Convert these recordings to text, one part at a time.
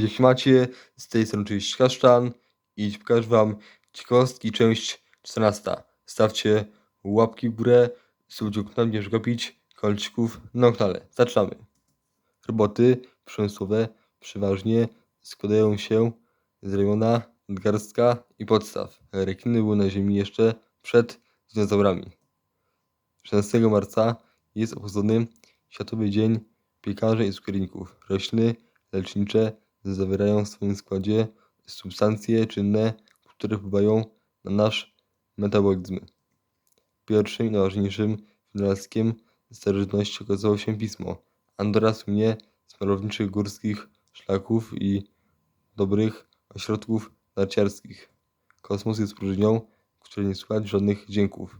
Cześć, macie? Z tej strony cześć Kaszczan i pokażę wam ciekawostki, część 14. Stawcie łapki w górę, subskrypcję kanał, nie gapić kolczyków na kanale. Zaczynamy. Roboty przemysłowe przeważnie składają się z ramiona, nadgarstka i podstaw. Rekiny były na ziemi jeszcze przed dinozaurami. 16 marca jest obchodzony Światowy Dzień Piekarzy i Cukierników. Rośliny lecznicze zawierają w swoim składzie substancje czynne, które wpływają na nasz metabolizm. Pierwszym i najważniejszym wynalazkiem starożytności okazało się pismo. Andora słynie z malowniczych górskich szlaków i dobrych ośrodków narciarskich. Kosmos jest próżnią, w której nie słychać żadnych dźwięków.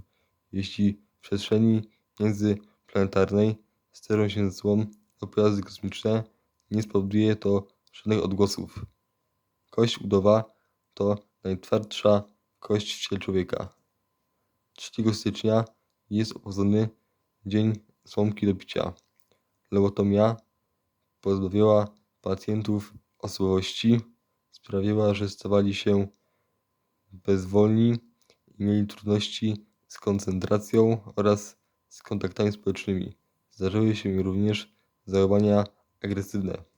Jeśli w przestrzeni międzyplanetarnej sterują się ze sobą pojazdy kosmiczne, nie spowoduje to żadnych odgłosów. Kość udowa to najtwardsza kość w ciele człowieka. 3 stycznia jest obchodzony Dzień Słomki do picia. Lobotomia pozbawiała pacjentów osobowości, sprawiała, że stawali się bezwolni i mieli trudności z koncentracją oraz z kontaktami społecznymi. Zdarzyły się również zachowania agresywne.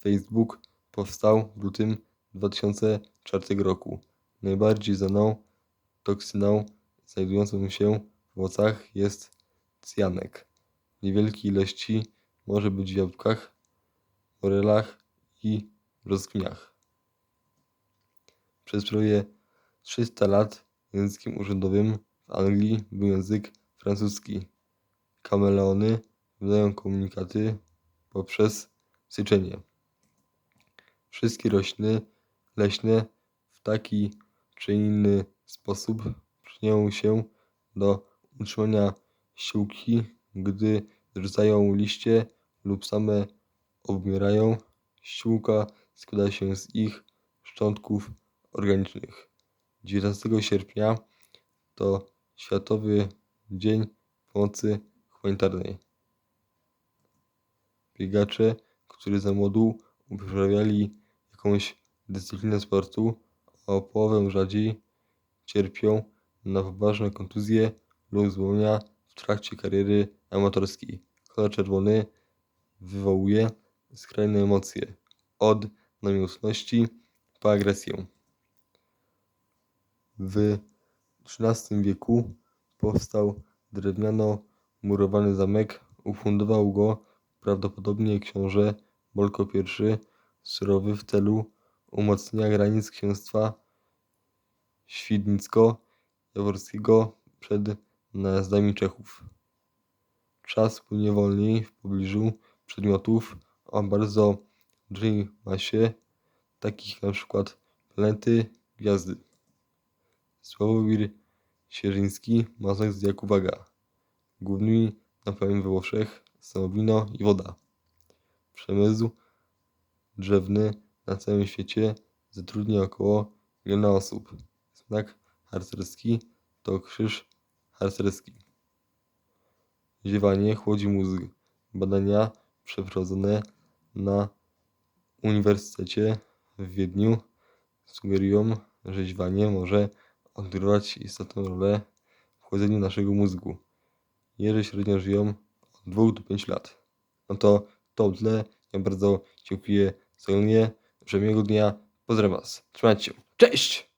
Facebook powstał w lutym 2004 roku. Najbardziej znaną toksyną znajdującą się w owocach jest cyjanek. W niewielkiej ilości może być w jabłkach, morelach i brzoskwiniach. Przez prawie 300 lat językiem urzędowym w Anglii był język francuski. Kameleony wydają komunikaty poprzez syczenie. Wszystkie rośliny leśne w taki czy inny sposób przyczyniają się do utrzymania ściółki, gdy zrzucają liście lub same obmierają. Ściółka składa się z ich szczątków organicznych. 19 sierpnia to Światowy Dzień Pomocy Humanitarnej. Biegacze, którzy za młodu uprawiali jakąś dyscyplinę sportu, o połowę rzadziej cierpią na poważne kontuzje lub złamania w trakcie kariery amatorskiej. Kolor czerwony wywołuje skrajne emocje, od namiętności po agresję. W XIII wieku powstał drewniano murowany zamek. Ufundował go prawdopodobnie książę Bolko I surowy w celu umocnienia granic księstwa świdnicko-jaworskiego przed najazdami Czechów. Czas płynie wolniej w pobliżu przedmiotów o bardzo dużej masie, takich na przykład planety, gwiazdy. Sławomir Sierzyński ma znak zodiaku waga. Głównymi napojami we Włoszech są wino i woda. Przemysł drzewny na całym świecie zatrudnia około miliona osób. Znak harcerski to krzyż harcerski. Ziewanie chłodzi mózg. Badania przeprowadzone na Uniwersytecie w Wiedniu sugerują, że ziewanie może odgrywać istotną rolę w chłodzeniu naszego mózgu. Jeże średnio żyją od 2 do 5 lat. No to to tyle. Ja bardzo dziękuję Życzę miłego dnia. Pozdrawiam Was. Trzymajcie się. Cześć!